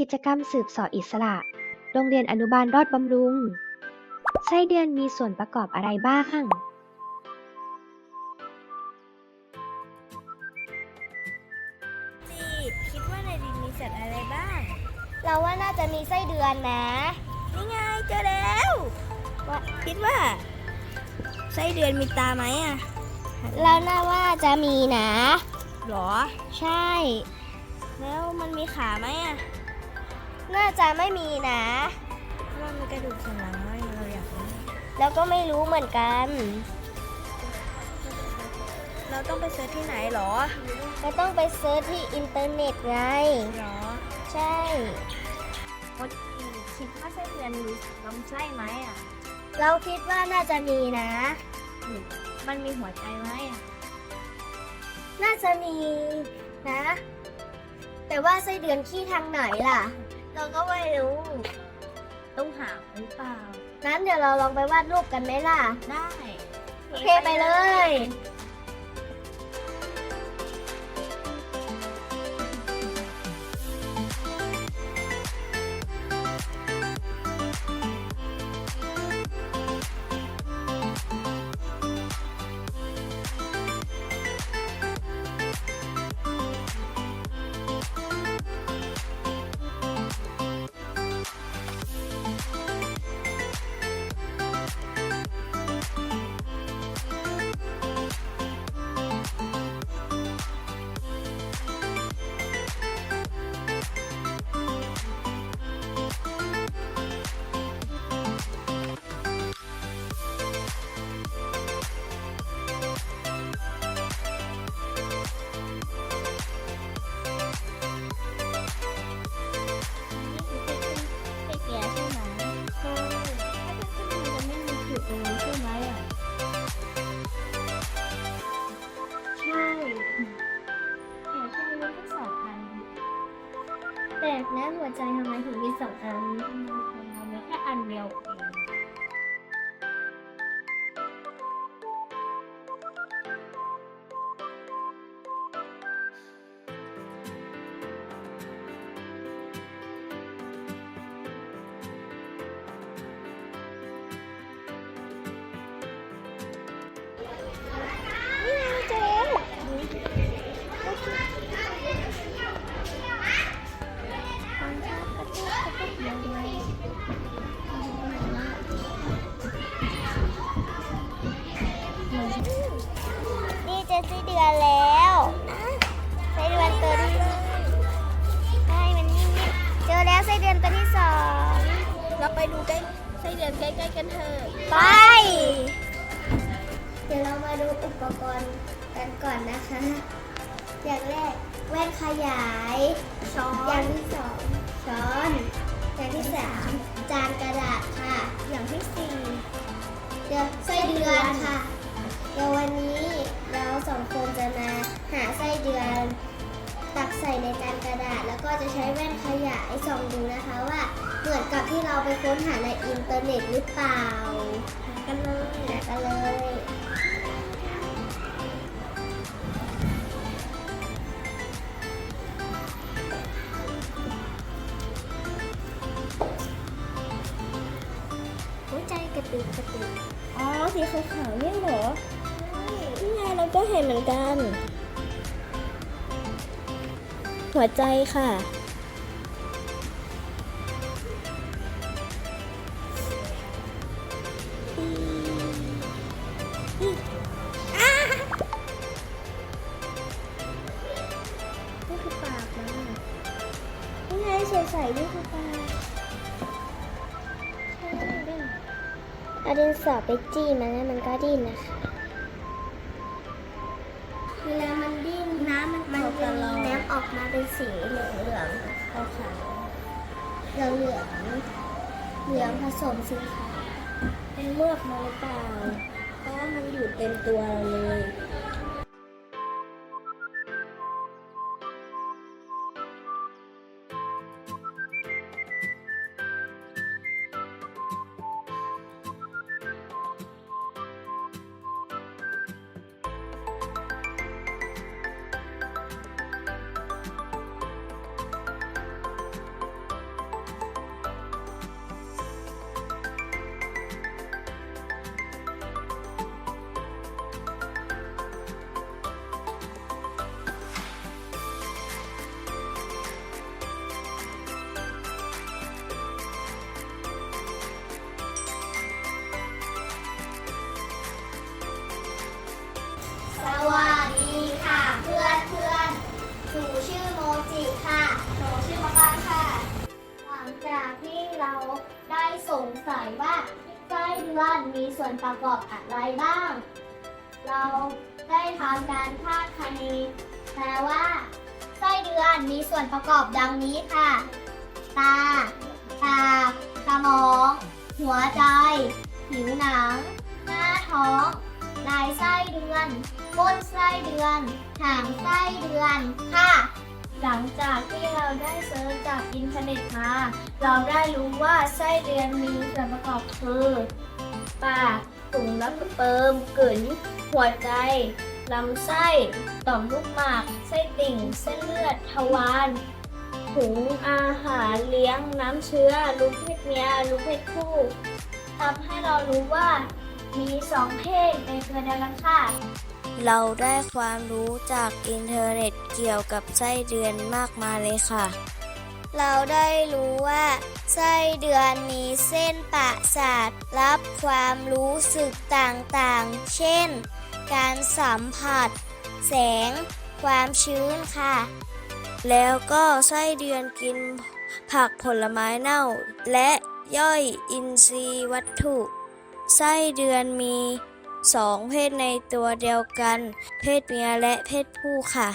กิจกรรมสืบเสออิสระ โรงเรียนอนุบาลรอดบำรุง ไส้เดือนมีส่วนประกอบอะไรบ้างจีบคิดว่าในดินมีสัตว์อะไรบ้าง เราว่าน่าจะมีไส้เดือนนะ นี่ไงเจอแล้วว่าคิดว่า ไส้เดือนมีตาไหมอะเราน่าว่าจะมีนะ หรอ ใช่ แล้วมันมีขาไหมอะ น่าจะไม่มีนะว่ามันกระดูกสันหลังไหมเราอยากรู้แล้วก็ไม่รู้เหมือนกัน เราต้องไปเซิร์ชที่ไหนหรอก็ต้องไปเซิร์ชที่อินเทอร์เน็ตไง หรอใช่คิดว่าไส้เดือนมีลำไส้ไหมอะ เราคิดว่าน่าจะมีนะ มันมีหัวใจไหมอะ น่าจะมีนะ แต่ว่าไส้เดือนขี้ทางไหนล่ะ เราก็ไม่รู้ ต้องหาหรือเปล่า นั้นเดี๋ยวเราลองไปวาดรูปกันไหมล่ะ ได้ โอเคไปเลยเแลกนะหัวใจทำไมถึงมีสองอันเราไม่แค่อันเดียว ดือนแล้วไส้เดือนตัวที่ใช่มันนิ่มๆเจอแล้วไส้เดือนตัวที่สองเราไปดูใกล้ไส้เดือนใกล้ๆกันเถอะไป เดี๋ยวเรามาดูอุปกรณ์กันก่อนนะคะ อย่างแรกแว่นขยายช้ออย่างที่สองช้อน อย่างที่สามจานกระดาษค่ะ อย่างที่สี่เดี๋ยวไส้เดือนค่ะ องคนจะมาหาไส้เดือนตักใส่ในจานกระดาษ แล้วก็จะใช้แว่นขยายส่องดูนะคะว่าเหมือนกับที่เราไปค้นหาในอินเทอร์เน็ตหรือเปล่ากันเลยกันเลยหัวใจกระตุกกระตุกอ๋อสีขาวๆนี่เหรอ นี่ไงเราก็เห็นเหมือนกัน หัวใจค่ะ นี่คือปากมันนี่ไงใสๆนี่คือปลาเอาดินสอไปจี้มันแล้วมันก็ดิ้นนะคะ เวลามันดิ้นน้ำมันมันออกจะตลมีอดน้ำออกมาเป็นสีเหลืองเหลืองขาวเหลืองเหลืองเหลืองผสมสีขาวๆเป็นเมือกมาหรือเปล่าเพราะว่ามันอยู่เต็มตัวเราเลย งสัยว่าไส้เดือนมีส่วนประกอบอะไรบ้าง เราได้ทำการคาดคะเนแปลว่าไส้เดือนมีส่วนประกอบดังนี้ค่ะ ตา ปาก สมอง หัวใจ ผิวหนัง หน้าท้อง ลายไส้เดือนก้นไส้เดือน หางไส้เดือนค่ะ หลังจากที่เราได้เซิร์ชจากอินเทอร์เน็ตมา เราได้รู้ว่าไส้เดือนมีส่วนประกอบคือปากถุงน้ำเปิมกลืนหัวใจลำไส้ต่อมลูกหมาก ไส้ติ่ง เส้นเลือด ทวารถุงอาหารเลี้ยงน้ำเชื้อลูกเพศเมียลูกเพศผู้ทำให้เรารู้ว่ามีสองเพศในตัวเดียวกันค่ะ เราได้ความรู้จากอินเทอร์เน็ตเกี่ยวกับไส้เดือนมากมายเลยค่ะ เราได้รู้ว่าไส้เดือนมีเส้นประสาทรับความรู้สึกต่างๆ เช่น การสัมผัส แสง ความชื้นค่ะ แล้วก็ไส้เดือนกินผักผลไม้เน่า และย่อยอินทรีย์วัตถุ ไส้เดือนมี สองเพศในตัวเดียวกัน เพศเมียและเพศผู้ค่ะ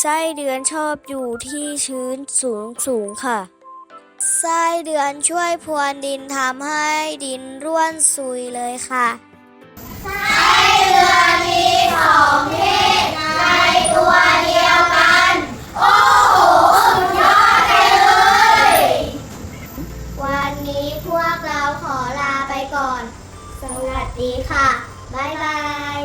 ไส้เดือนชอบอยู่ที่ชื้นสูงสูงค่ะ ไส้เดือนช่วยพรวนดินทำให้ดินร่วนซุยเลยค่ะ ไส้เดือนมีสองเพศในตัวเดียวกัน โอ้โหย้อนไปเลย วันนี้พวกเราขอลาไปก่อน สวัสดีค่ะ บ๊ายบาย